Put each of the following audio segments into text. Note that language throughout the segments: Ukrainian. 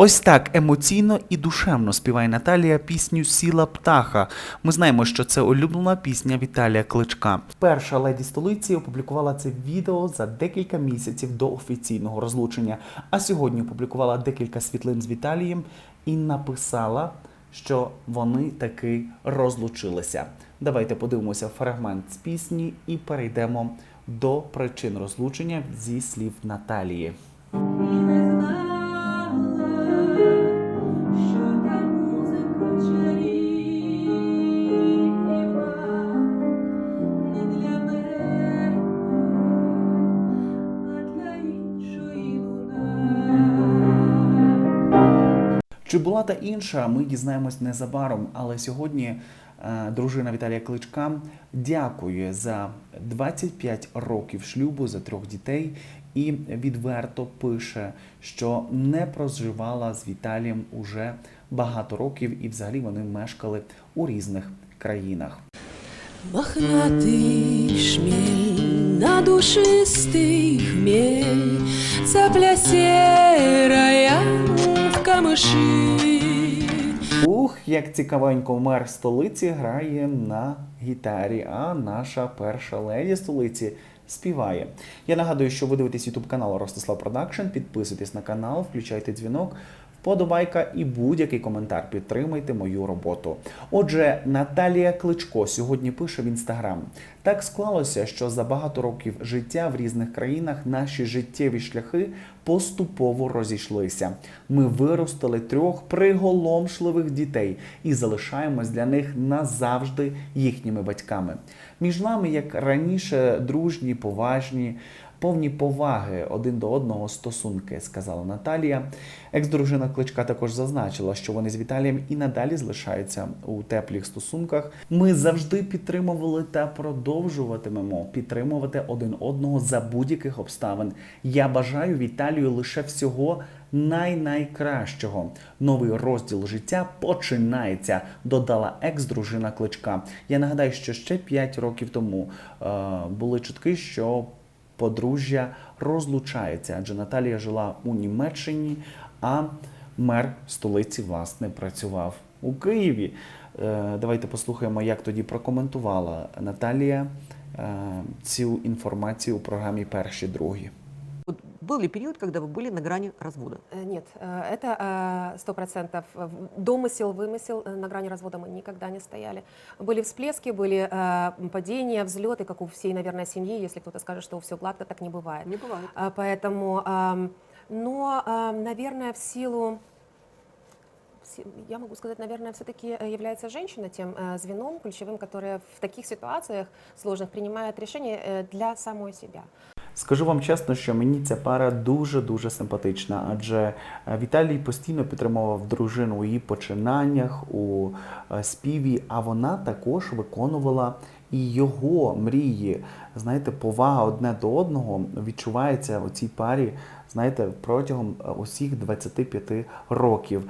Ось так емоційно і душевно співає Наталія пісню Сіла птаха. Ми знаємо, що це улюблена пісня Віталія Кличка. Перша леді столиці опублікувала це відео за декілька місяців до офіційного розлучення. А сьогодні опублікувала декілька світлин з Віталієм і написала, що вони таки розлучилися. Давайте подивимося фрагмент з пісні і перейдемо до причин розлучення зі слів Наталії. Чи була та інша, ми дізнаємось незабаром. Але сьогодні е, дружина Віталія Кличка дякує за 25 років шлюбу за трьох дітей і відверто пише, що не проживала з Віталієм уже багато років, і взагалі вони мешкали у різних країнах. Мохнатый шмель, надушистый хмель, Цапля серая в. Ух, як цікавенько мер столиці грає на гітарі, а наша перша леді столиці співає. Я нагадую, що ви дивитесь YouTube канал Ростислав Продакшн. Підписуйтесь на канал, включайте дзвінок. Вподобайка і будь-який коментар підтримайте мою роботу. Отже, Наталія Кличко сьогодні пише в інстаграм: так склалося, що за багато років життя в різних країнах наші життєві шляхи поступово розійшлися. Ми виростили трьох приголомшливих дітей і залишаємось для них назавжди їхніми батьками. Між нами, як раніше, дружні, поважні. Повні поваги один до одного стосунки, сказала Наталія. Екс-дружина Кличка також зазначила, що вони з Віталієм і надалі залишаються у теплих стосунках. Ми завжди підтримували та продовжуватимемо підтримувати один одного за будь-яких обставин. Я бажаю Віталію лише всього най-найкращого. Новий розділ життя починається, додала екс-дружина Кличка. Я нагадаю, що ще 5 років тому е, були чутки, що подружжя розлучається, адже Наталія жила у Німеччині, а мер столиці власне працював у Києві. Е, Давайте послухаємо, як тоді прокоментувала Наталія е, цю інформацію у програмі Перші другі. Был ли период, когда вы были на грани развода? Э, Нет, э, это сто процентов домысел, вымысел. Э, На грани развода мы никогда не стояли. Были всплески, были э, падения, взлеты, как у всей, наверное, семьи. Если кто-то скажет, что все гладко, так не бывает. Не бывает. Поэтому, ам, но, ам, наверное, в силу, я могу сказать, наверное, все-таки является женщина тем э, звеном ключевым, которое в таких ситуациях сложных принимает решение э, для самой себя. Скажу вам чесно, що мені ця пара дуже дуже симпатична, адже е, Віталій постійно підтримував дружину у її починаннях у е, співі, а вона також виконувала і його мрії. Знаєте, повага одне до одного відчувається у цій парі. Знаєте, протягом е, усіх 25 років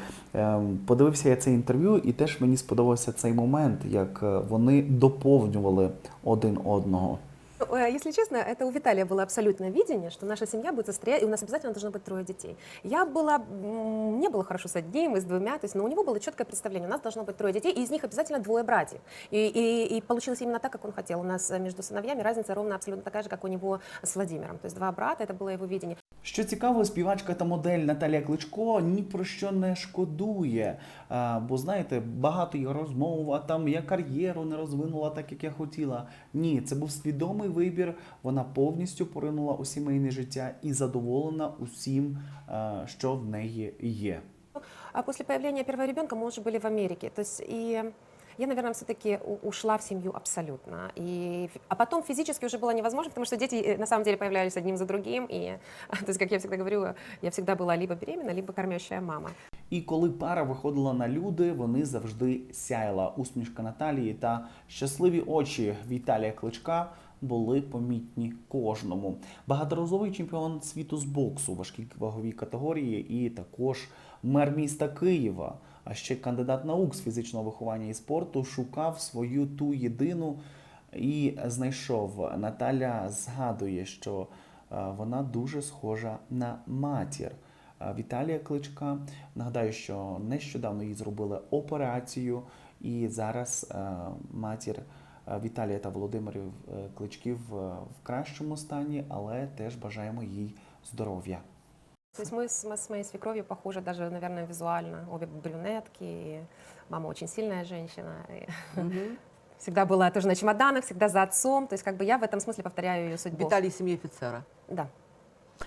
подивився я це інтерв'ю, і теж мені сподобався цей момент, як вони доповнювали один одного. Э, Если честно, это у Виталия было абсолютное видение, что наша семья будет состоять, и у нас обязательно должно быть трое детей. Я была, м, мне было хорошо с одним и с двумя, то есть, но у него было четкое представление, у нас должно быть трое детей, и из них обязательно двое братьев. И, и, и получилось именно так, как он хотел. У нас э, между сыновьями разница ровно абсолютно такая же, как у него с Владимиром. То есть два брата, это было его видение. Що цікаво, співачка та модель Наталія Кличко ні про що не шкодує. Бо знаєте, багато є розмов, а там я кар'єру не розвинула так, як я хотіла. Ні, це був свідомий вибір. Вона повністю поринула у сімейне життя і задоволена усім, що в неї є. А после появления первого ребенка мы уже были в Америке. То есть и я, наверное, все-таки ушла в семью абсолютно. И, ф- а потом физически уже было невозможно, потому что дети э, на самом деле появлялись одним за другим. И, то есть, как я всегда говорю, я всегда была либо беременна, либо кормящая мама. І коли пара виходила на люди, вони завжди сяяла. Усмішка Наталії та щасливі очі Віталія Кличка були помітні кожному. Багаторазовий чемпіон світу з боксу у важкій ваговій категорії, і також мер міста Києва, а ще кандидат наук з фізичного виховання і спорту, шукав свою ту єдину і знайшов. Наталя згадує, що е, вона дуже схожа на матір. е, Віталія Кличка. Нагадаю, що нещодавно їй зробили операцію, і зараз е, матір Віталія та Володимирів Кличків в кращому стані, але теж бажаємо їй здоров'я. То есть мы с, мы с моей свекровью похожи даже, наверное, визуально. Обе брюнетки, и мама очень сильная женщина. и всегда была тоже на чемоданах, всегда за отцом. То есть как бы я в этом смысле повторяю ее судьбу. Виталий семьи офицера. Да.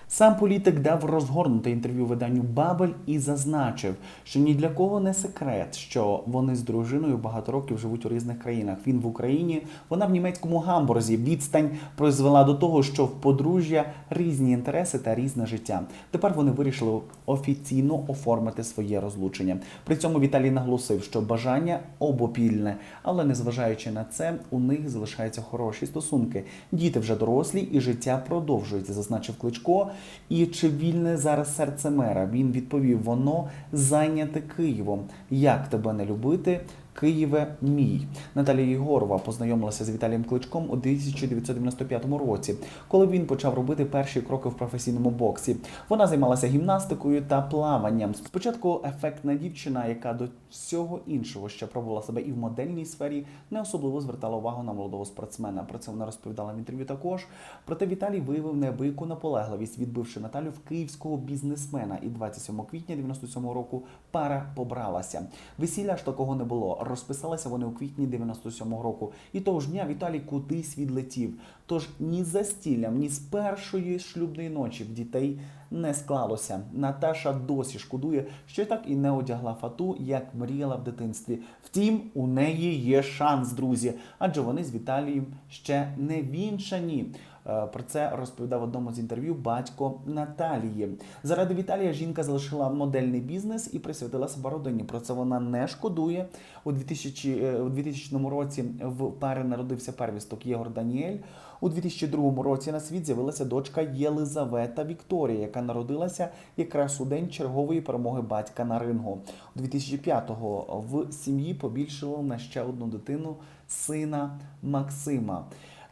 Сам політик дав розгорнуте інтерв'ю виданню Бабель і зазначив, що ні для кого не секрет, що вони з дружиною багато років живуть у різних країнах. Він в Україні, вона в німецькому гамбурзі. Відстань призвела до того, що в подружжя різні інтереси та різне життя. Тепер вони вирішили офіційно оформити своє розлучення. При цьому Віталій наголосив, що бажання обопільне, але незважаючи на це, у них залишаються хороші стосунки. Діти вже дорослі і життя продовжується, зазначив Кличко. І чи вільне зараз серце мера? Він відповів: воно зайняте Києвом. Як тебе не любити? Києве мій. Наталія Єгорова познайомилася з Віталієм Кличком у 1995 році, коли він почав робити перші кроки в професійному боксі. Вона займалася гімнастикою та плаванням. Спочатку ефектна дівчина, яка до всього іншого ще пробувала себе і в модельній сфері, не особливо звертала увагу на молодого спортсмена. Про це вона розповідала в інтерв'ю також. Проте Віталій виявив неабияку наполегливість, відбивши Наталю в київського бізнесмена. І 27 квітня 97 року пара побралася. Весілля ж такого не було. Розписалися вони у квітні 97-го року. І того ж дня Віталій кудись відлетів. Тож ні з застіллям, ні з першої шлюбної ночі в дітей не склалося. Наташа досі шкодує, що так і не одягла фату, як мріяла в дитинстві. Втім, у неї є шанс, друзі, адже вони з Віталієм ще не вінчані. Е, Про це розповідав в одному з інтерв'ю батько Наталії. Заради Віталія жінка залишила модельний бізнес і присвятила себе родині. Про це вона не шкодує. У 2000, е, у 2000 році в пари народився первісток Єгор Даніель. У 2002 році на світ з'явилася дочка Єлизавета Вікторія, яка народилася якраз у день чергової перемоги батька на рингу. У 2005-го в сім'ї побільшало на ще одну дитину сина Максима.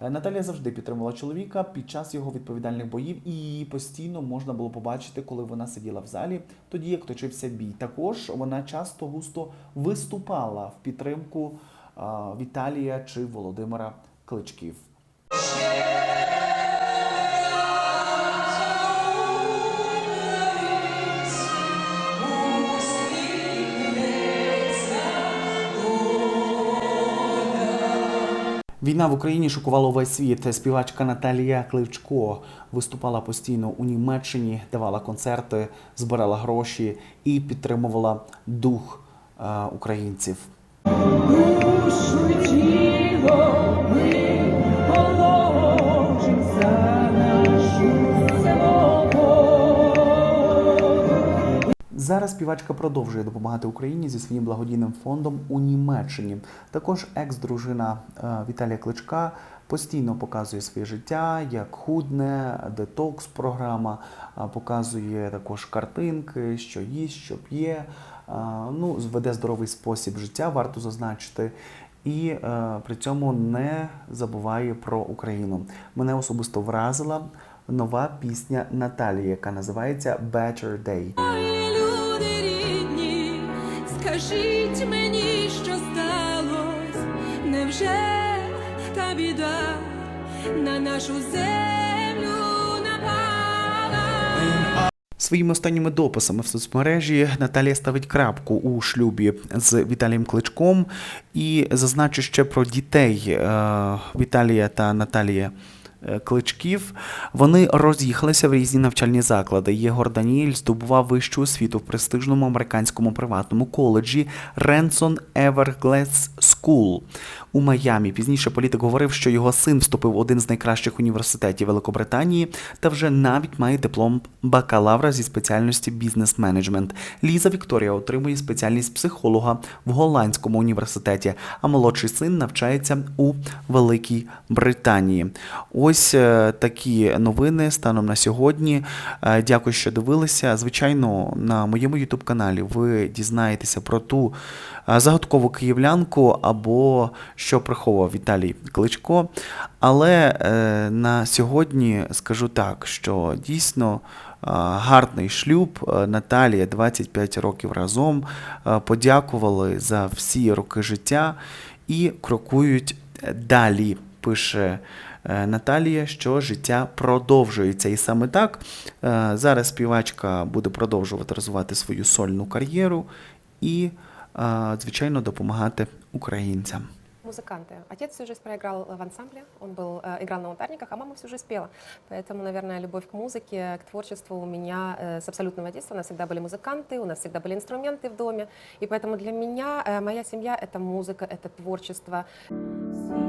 Е, Наталія завжди підтримувала чоловіка під час його відповідальних боїв, і її постійно можна було побачити, коли вона сиділа в залі, тоді як точився бій. Також вона часто густо виступала в підтримку Віталія чи Володимира Кличків. Війна в Україні шокувала увесь світ. Співачка Наталія Кливчко виступала постійно у Німеччині, давала концерти, збирала гроші і підтримувала дух е, українців. Душу тіло Зараз співачка продовжує допомагати Україні зі своїм благодійним фондом у Німеччині. Також екс-дружина е, Віталія Кличка постійно показує своє життя, як худне, детокс-програма, показує також картинки, що їсть, що п'є. Ну, веде здоровий спосіб життя, варто зазначити. І е, при цьому не забуває про Україну. Мене особисто вразила нова пісня Наталії, яка називається Better Day. Скажіть мені, що сталось, невже та біда на нашу землю напала? Своїми останніми дописами в соцмережі Наталія ставить крапку у шлюбі з Віталієм Кличком і зазначу ще про дітей е, Віталія та Наталія. Е, Кличків вони роз'їхалися в різні навчальні заклади. Єгор Даніель здобував вищу освіту в престижному американському приватному коледжі Ренсон Everglades School у Майамі. Пізніше політик говорив, що його син вступив в один з найкращих університетів Великобританії та вже навіть має диплом бакалавра зі спеціальності бізнес-менеджмент. Ліза Вікторія отримує спеціальність психолога в голландському університеті, а молодший син навчається у Великій Британії. Ось е, такі новини станом на сьогодні. Е, Дякую, що дивилися. Звичайно, на моєму youtube каналі ви дізнаєтеся про ту загадкову київлянку або що приховував Віталій Кличко. Але е, на сьогодні скажу так, що дійсно гарний шлюб. Е, Наталія 25 років разом. Е, Подякували за всі роки життя і крокують далі. Пише е, Наталія, що життя продовжується. І саме так е, зараз співачка буде продовжувати розвивати свою сольну кар'єру і, е, звичайно, допомагати українцям. Музыканты. Отец всю жизнь проиграл в ансамбле, он был, э, играл на ударниках, а мама всю жизнь пела. Поэтому, наверное, любовь к музыке, к творчеству у меня э, с абсолютного детства. У нас всегда были музыканты, у нас всегда были инструменты в доме. И поэтому для меня э, моя семья — это музыка, это творчество. Сіло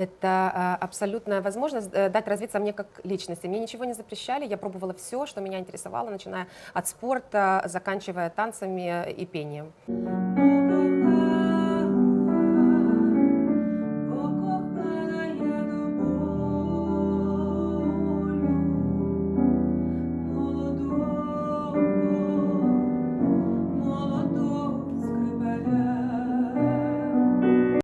Это э, абсолютная возможность э, дать развиться мне как личности. Мне ничего не запрещали, я пробовала все, что меня интересовало, начиная от спорта, заканчивая танцами и пением. Покохай